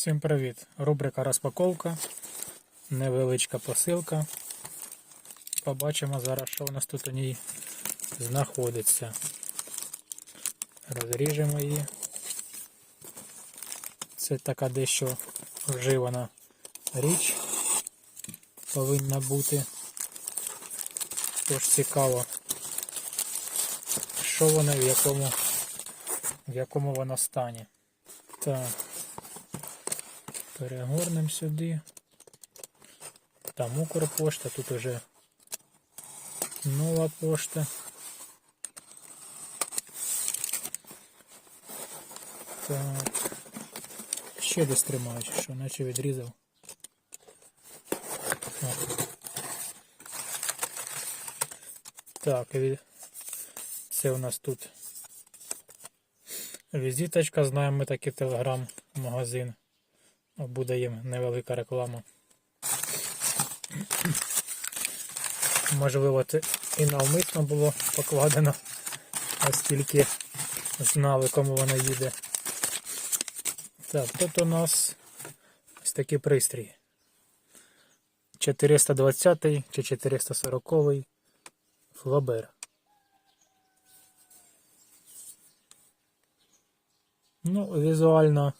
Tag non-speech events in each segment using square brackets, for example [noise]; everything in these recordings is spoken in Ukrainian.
Всім привіт! Рубрика розпаковка. Невеличка посилка. Побачимо зараз, що у нас тут у ній знаходиться. Розріжемо її. Це така дещо вживана річ повинна бути. Тож цікаво, що вона в якому, в якому вона стані. Так. Перегорнемо сюди. Там Укрпошта, тут уже нова пошта. Так. Ще десь тримають, що наче відрізав. Так, це у нас тут візиточка, знаємо ми такий телеграм-магазин. Буде їм невелика реклама. Можливо, це і навмисно було покладено, оскільки знали, кому вона їде. Так, тут у нас ось такий пристрій. 420 чи 440 флабер. Ну, візуально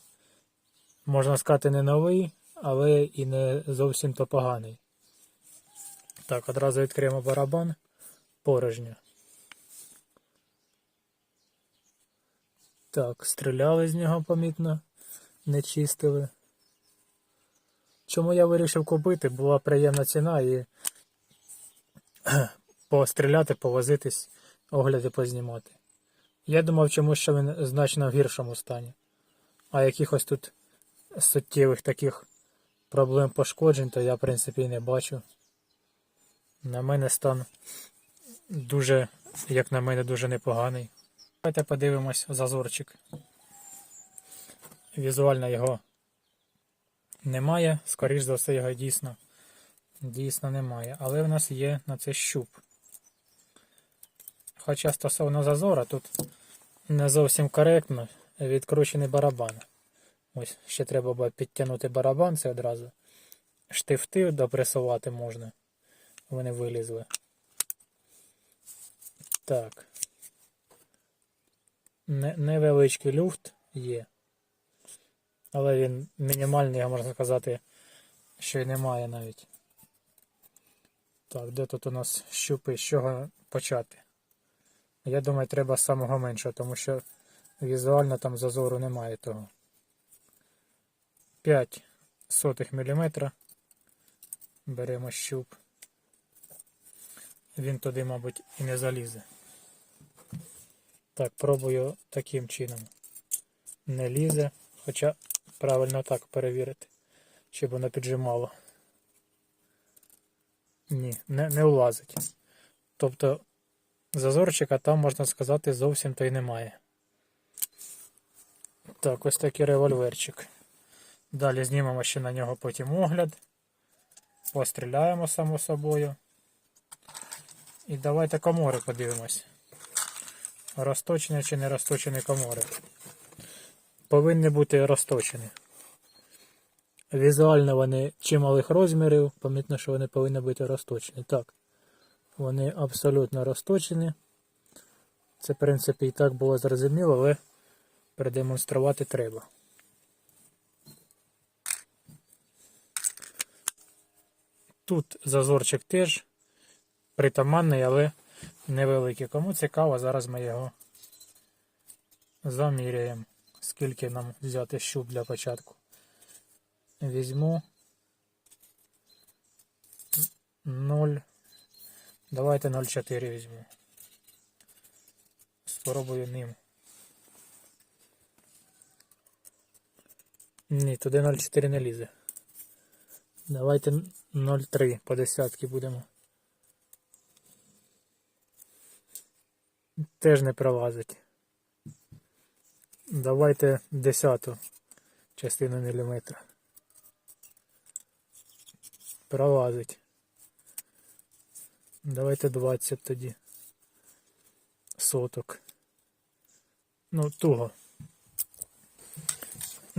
можна сказати, не новий, але і не зовсім то поганий. Так, одразу відкриємо барабан порожньо. Так, стріляли з нього помітно, не чистили. Чому я вирішив купити? Була приємна ціна і [clears throat] постріляти, повозитись, огляди познімати. Я думав, чому що він значно в гіршому стані. А якихось тут суттєвих таких проблем пошкоджень, то я, в принципі, не бачу. На мене стан дуже, як на мене, дуже непоганий. Давайте подивимось зазорчик. Візуально його немає, скоріш за все, його дійсно дійсно немає. Але в нас є на це щуп. Хоча стосовно зазора, тут не зовсім коректно відкручений барабан. Ось ще треба підтягнути барабан це одразу. Штифти допресувати можна. Вони вилізли. Так. Невеличкий люфт є. Але він мінімальний, можна сказати, що й немає навіть. Так, де тут у нас щупи, з чого почати? Я думаю, треба з самого меншого, тому що візуально там зазору немає того. 5 сотих міліметра. Беремо щуп. Він туди, мабуть, і не залізе. Так, пробую таким чином. Не лізе, хоча правильно так перевірити, щоб воно піджимало. Ні, не, не влазить. Тобто зазорчика там, можна сказати, зовсім то й немає. Так, ось такий револьверчик. Далі знімемо ще на нього потім огляд. Постріляємо само собою. І давайте комори подивимось. Розточені чи не розточені комори. Повинні бути розточені. Візуально вони чималих розмірів, помітно, що вони повинні бути розточені. Так, вони абсолютно розточені. Це, в принципі, і так було зрозуміло, але продемонструвати треба. Тут зазорчик теж притаманний, але невеликий. Кому цікаво, зараз ми його заміряємо. Скільки нам взяти щуп для початку. Візьму 0. Давайте 0,4 візьму. Спробую ним. Ні, туди 0,4 не лізе. Давайте 0,3 по десятки будемо. Теж не пролазить. Давайте десяту частину міліметра. Пролазить. Давайте 20 тоді. Соток. Ну, туго.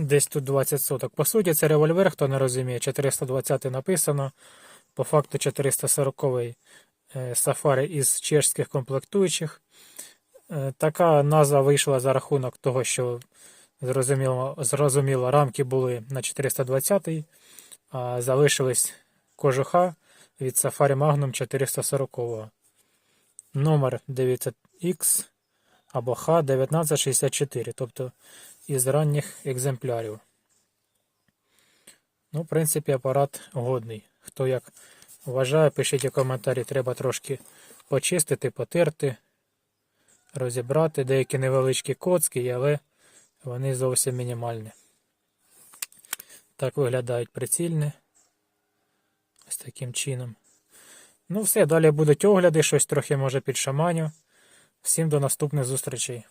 Десь тут 20 соток. По суті, це револьвер, хто не розуміє, 420 написано, по факту 440 е, сафари із чешських комплектуючих. Е, Така назва вийшла за рахунок того, що зрозуміло, зрозуміло рамки були на 420 а залишились кожуха від Safari Magnum 440. Номер 9X або H1964, тобто із ранніх екземплярів. Ну, в принципі, апарат годний. Хто як вважає, пишіть у коментарі, треба трошки почистити, потерти, розібрати. Деякі невеличкі коцки, але вони зовсім мінімальні. Так виглядають прицільні. Ось таким чином. Ну все, далі будуть огляди, щось трохи може підшаманю. Всім до наступних зустрічей.